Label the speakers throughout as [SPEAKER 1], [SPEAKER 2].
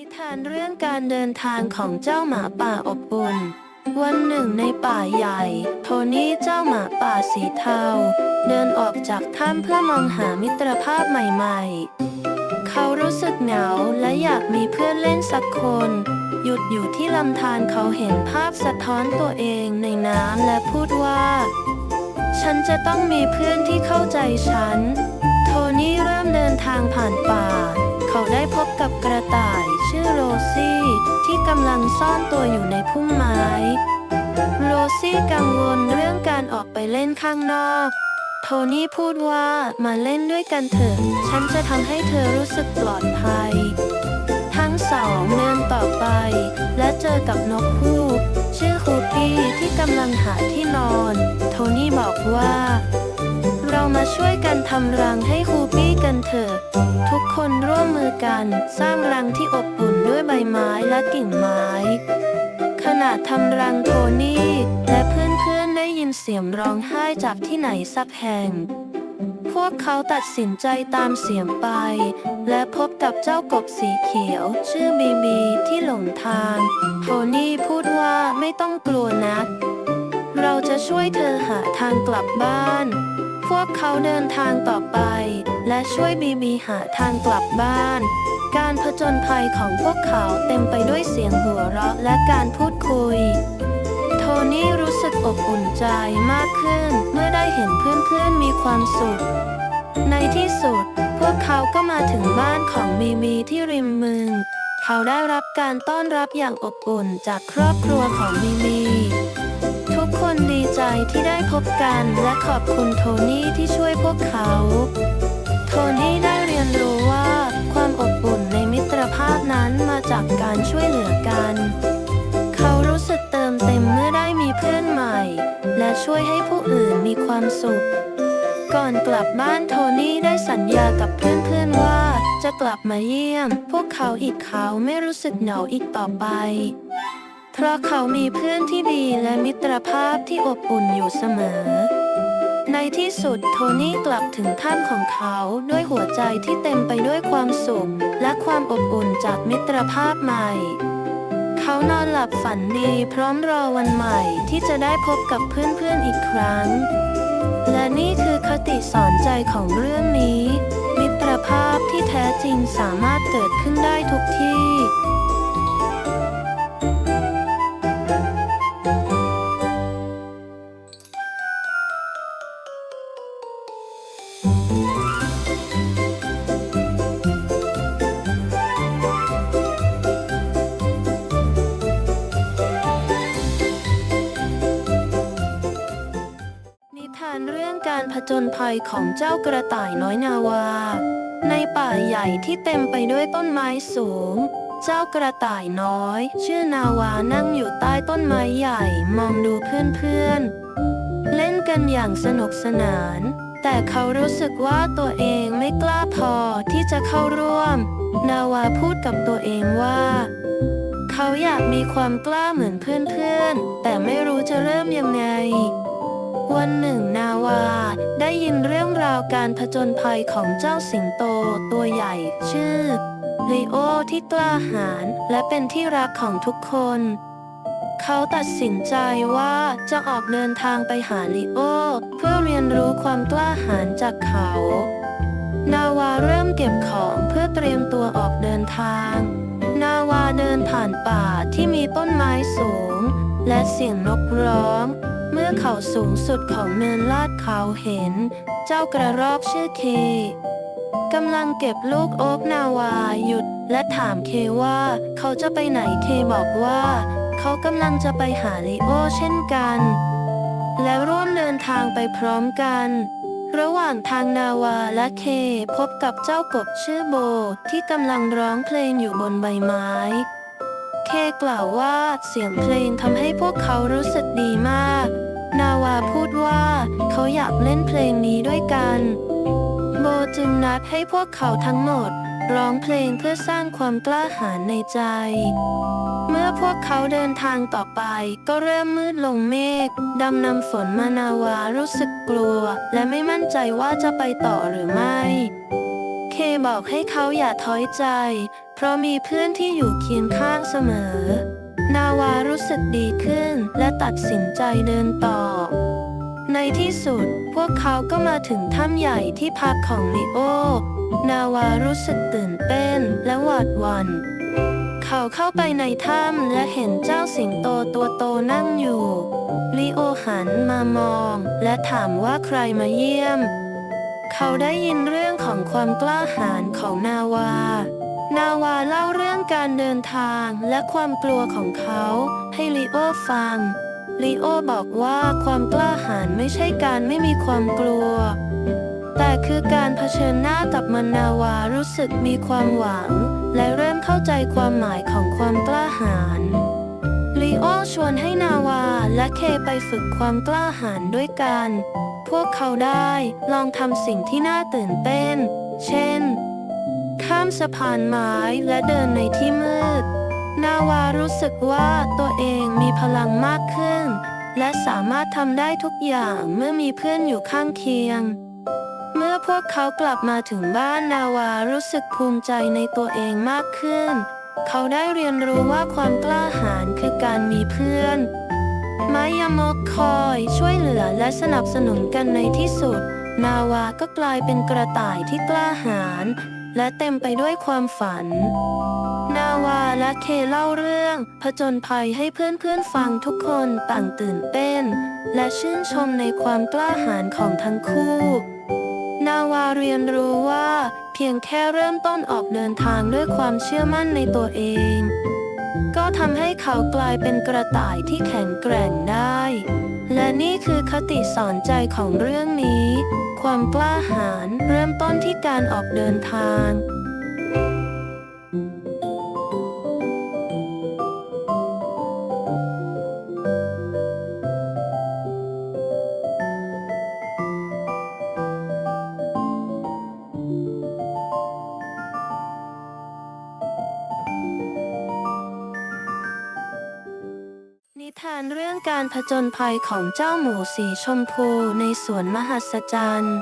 [SPEAKER 1] นิทานเรื่องการเดินทางของเจ้าหมาป่าอบอุ่น วันหนึ่งในป่าใหญ่ โทนี่เจ้าหมาป่าสีเทา เดินออกจากถ้ำเพื่อมองหามิตรภาพใหม่ๆ เขารู้สึกเหงาและอยากมีเพื่อนเล่นสักคน หยุดอยู่ที่ลำธารเขาเห็นภาพสะท้อนตัวเองในน้ำและพูดว่า ฉันจะต้องมีเพื่อนที่เข้าใจฉัน โทนี่เริ่มเดินทางผ่านป่า เขาได้พบกับกระต่ายชื่อโรซี่ ที่กำลังซ่อนตัวอยู่ในพุ่มไม้ โรซี่กังวลเรื่องการออกไปเล่นข้างนอก โทนี่พูดว่ามาเล่นด้วยกันเถอะ ฉันจะทำให้เธอรู้สึกปลอดภัย ทั้งสองเดินต่อไป และเจอกับนกฮูกชื่อคูปี้ที่กำลังหาที่นอน โทนี่บอกว่า เรามาช่วยกันทำรังให้คูปี้กันเถอะ ทุกคนร่วมมือกันสร้างรังที่อบอุ่นด้วยใบไม้และกิ่งไม้ ขณะทำรังโทนี่ และเพื่อนๆได้ยินเสียงร้องไห้จากที่ไหนสักแห่ง พวกเขาตัดสินใจตามเสียงไป และพบกับเจ้ากบสีเขียว ชื่อบีบีที่หลงทาง โทนี่พูดว่าไม่ต้องกลัวนะเราจะช่วยเธอหาทางกลับบ้าน พวกเขาเดินทางต่อไป และช่วยบีบีหาทางกลับบ้าน การผจญภัยของพวกเขาเต็มไปด้วยเสียงหัวเราะและการพูดคุย โทนี่รู้สึกอบอุ่นใจมากขึ้นเมื่อได้เห็นเพื่อนๆมีความสุข ในที่สุด พวกเขาก็มาถึงบ้านของบีบีที่ริมมึงเขาได้รับการต้อนรับอย่างอบอุ่นจากครอบครัวของบีบี ใจที่ได้พบกันและขอบคุณโทนี่ที่ช่วยพวกเขา โทนี่ได้เรียนรู้ว่าความอบอุ่นในมิตรภาพนั้นมาจากการช่วยเหลือกัน เขารู้สึกเติมเต็มเมื่อได้มีเพื่อนใหม่ และช่วยให้ผู้อื่นมีความสุข ก่อนกลับบ้านโทนี่ได้สัญญากับเพื่อนๆว่าจะกลับมาเยี่ยม พวกเขาอีกเขาไม่รู้สึกเหงาอีกต่อไป เพราะเขามีเพื่อนที่ดีและมิตรภาพที่อบอุ่นอยู่เสมอ ในที่สุดโทนี่กลับถึงถ้ำของเขาด้วยหัวใจที่เต็มไปด้วยความสุข และความอบอุ่นจากมิตรภาพใหม่ เขานอนหลับฝันดีพร้อมรอวันใหม่ที่จะได้พบกับเพื่อนๆอีกครั้ง และนี่คือคติสอนใจของเรื่องนี้ มิตรภาพที่แท้จริงสามารถเกิดขึ้นได้ทุกที่ จญภัยของเจ้ากระต่ายน้อยนาวา ในป่าใหญ่ที่เต็มไปด้วยต้นไม้สูง เจ้ากระต่ายน้อย ชื่อนาวานั่งอยู่ใต้ต้นไม้ใหญ่มองดูเพื่อนๆ เล่นกันอย่างสนุกสนาน แต่เขารู้สึกว่าตัวเองไม่กล้าพอที่จะเข้าร่วม นาวาพูดกับตัวเองว่า เขาอยากมีความกล้าเหมือนเพื่อนๆ แต่ไม่รู้จะเริ่มยังไง วันหนึ่งนาวา ได้ยินเรื่องราวการผจญภัยของเจ้าสิงโตตัวใหญ่ ชื่อลีโอที่กล้าหาญและเป็นที่รักของทุกคน เขาตัดสินใจว่าจะออกเดินทางไปหาลีโอ เพื่อเรียนรู้ความกล้าหาญจากเขา นาวาเริ่มเก็บของเพื่อเตรียมตัวออกเดินทาง นาวาเดินผ่านป่าที่มีต้นไม้สูง และเสียงนกร้อง อเขาสูงสุดของเนินลาดเขาเห็น เจ้ากระรอกชื่อเคกำลังเก็บลูกโอ๊กนาวาหยุด และถามเคว่าเขาจะไปไหนเคบอกว่า เขากำลังจะไปหาลีโอเช่นกัน และร่วมเดินทางไปพร้อมกัน ระหว่างทางนาวาและเคพบกับเจ้ากบชื่อโบที่กำลังร้องเพลงอยู่บนใบไม้ เคกล่าวว่าเสียงเพลงทำให้พวกเขารู้สึกดีมาก นาวาพูดว่าเขาอยากเล่นเพลงนี้ด้วยกัน โบจึงนัดให้พวกเขาทั้งหมด ร้องเพลงเพื่อสร้างความกล้าหาญในใจ เมื่อพวกเขาเดินทางต่อไปก็เริ่มมืดลงเมฆดำนำฝนมานาวารู้สึกกลัว และไม่มั่นใจว่าจะไปต่อหรือไม่ เคบอกให้เขาอย่าท้อยใจ เพราะมีเพื่อนที่อยู่เคียงข้างเสมอ นาวารู้สึกดีขึ้น และตัดสินใจเดินต่อ ในที่สุดพวกเขาก็มาถึงถ้ำใหญ่ที่พักของลิโอนาวารู้สึกตื่นเต้นและหวาดหวัน่นเขาเข้าไปในถ้ำและเห็นเจ้าสิงโตตัวโตนั่งอยู่ลิโอหันมามอง และถามว่าใครมาเยี่ยม เขาได้ยินเรื่องของความกล้าหาญของนาวา นาวาเล่าเรื่องการเดินทางและความกลัวของเขาให้ลิโอฟัง ลีโอบอกว่าความกล้าหาญไม่ใช่การไม่มีความกลัว แต่คือการเผชิญหน้ากับมันนาวารู้สึกมีความหวัง และเริ่มเข้าใจความหมายของความกล้าหาญลีโอชวนให้นาวาและเคไปฝึกความกล้าหาญด้วยกัน พวกเขาได้ลองทำสิ่งที่น่าตื่นเต้น เช่น ข้ามสะพานไม้และเดินในที่มืด นาวารู้สึกว่าตัวเองมีพลังมากขึ้น และสามารถทำได้ทุกอย่างเมื่อมีเพื่อนอยู่ข้างเคียง เมื่อพวกเขากลับมาถึงบ้านนาวารู้สึกภูมิใจในตัวเองมากขึ้น เขาได้เรียนรู้ว่าความกล้าหาญคือการมีเพื่อนมายามกคอยช่วยเหลือและสนับสนุนกันในที่สุด นาวาก็กลายเป็นกระต่ายที่กล้าหาญ และเต็มไปด้วยความฝัน นาวาและเคเล่าเรื่องผจญภัยให้เพื่อนๆฟังทุกคนต่างตื่นเต้น และชื่นชมในความกล้าหาญของทั้งคู่ นาวาเรียนรู้ว่า เพียงแค่เริ่มต้นออกเดินทางด้วยความเชื่อมั่นในตัวเอง ก็ทำให้เขากลายเป็นกระต่ายที่แข็งแกร่งได้ และนี่คือคติสอนใจของเรื่องนี้ ความกล้าหาญเริ่มต้นที่การออกเดินทาง จญภัยของเจ้าหมูสีชมพูในสวนมหัศจรรย์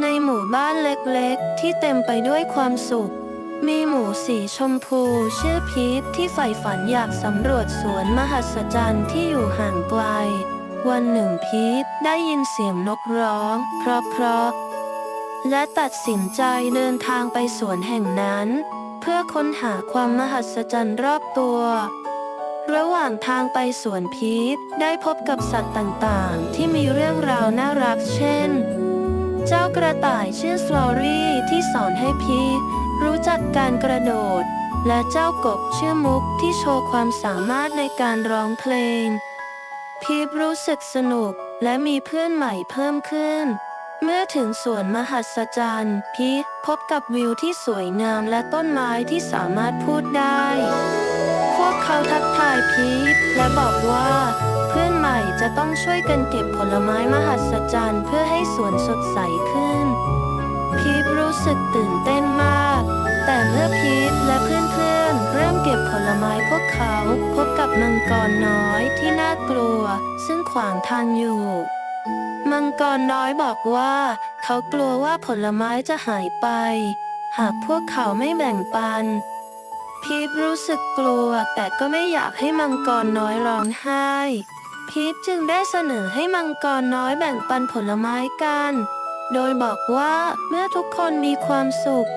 [SPEAKER 1] ในหมู่บ้านเล็กๆ ที่เต็มไปด้วยความสุข มีหมูสีชมพูชื่อพีทที่ใฝ่ฝันอยากสำรวจสวนมหัศจรรย์ที่อยู่ห่างไกล วันหนึ่งพีทได้ยินเสียงนกร้อง เพราะๆและตัดสินใจเดินทางไปสวนแห่งนั้น เพื่อค้นหาความมหัศจรรย์รอบตัว ระหว่างทางไปสวนพีทได้พบกับสัตว์ต่างๆ ที่มีเรื่องราวน่ารักเช่น เจ้ากระต่ายชื่อสลอรี่ที่สอนให้พีทรู้จักการกระโดด และเจ้ากบชื่อมุกที่โชว์ความสามารถในการร้องเพลง พีทรู้สึกสนุกและมีเพื่อนใหม่เพิ่มขึ้น เมื่อถึงสวนมหัศจรรย์พีทพบกับวิวที่สวยงามและต้นไม้ที่สามารถพูดได้ เขาทักทายพีทและบอกว่า เพื่อนใหม่จะต้องช่วยกันเก็บผลไม้มหัศจรรย์เพื่อให้สวนสดใสขึ้น พีทรู้สึกตื่นเต้นมาก แต่เมื่อพีทและเพื่อนๆเริ่มเก็บผลไม้พวกเขาพบกับมังกรน้อยที่น่ากลัว ซึ่งขวางทางอยู่ มังกรน้อยบอกว่า เขากลัวว่าผลไม้จะหายไป หากพวกเขาไม่แบ่งปัน พีทรู้สึกกลัวแต่ก็ไม่อยากให้มังกรน้อยร้องไห้ พีทจึงได้เสนอให้มังกรน้อยแบ่งปันผลไม้กัน โดยบอกว่าเมื่อทุกคนมีความสุข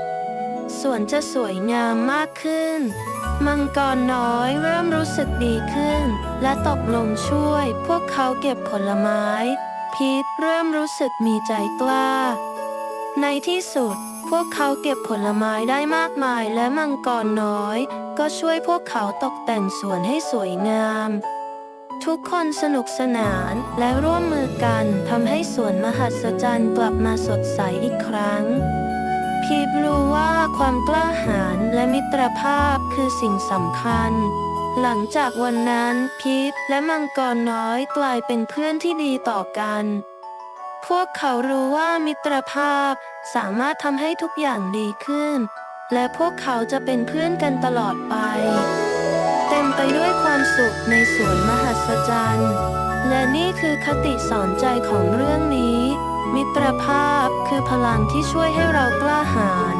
[SPEAKER 1] สวนจะสวยงามมากขึ้น มังกรน้อยเริ่มรู้สึกดีขึ้น และตกลงช่วยพวกเขาเก็บผลไม้ พีทเริ่มรู้สึกมีใจกล้า ในที่สุด พวกเขาเก็บผลไม้ได้มากมายและมังกรน้อย ก็ช่วยพวกเขาตกแต่งสวนให้สวยงาม ทุกคนสนุกสนานและร่วมมือกันทำให้สวนมหัศจรรย์กลับมาสดใสอีกครั้ง พีบรู้ว่าความกล้าหาญและมิตรภาพคือสิ่งสำคัญหลังจากวันนั้นพีบและมังกรน้อยกลายเป็นเพื่อนที่ดีต่อกัน พวกเขารู้ว่ามิตรภาพสามารถทำให้ทุกอย่างดีขึ้น และพวกเขาจะเป็นเพื่อนกันตลอดไป เต็มไปด้วยความสุขในสวนมหัศจรรย์ และนี่คือคติสอนใจของเรื่องนี้ มิตรภาพคือพลังที่ช่วยให้เรากล้าหาญ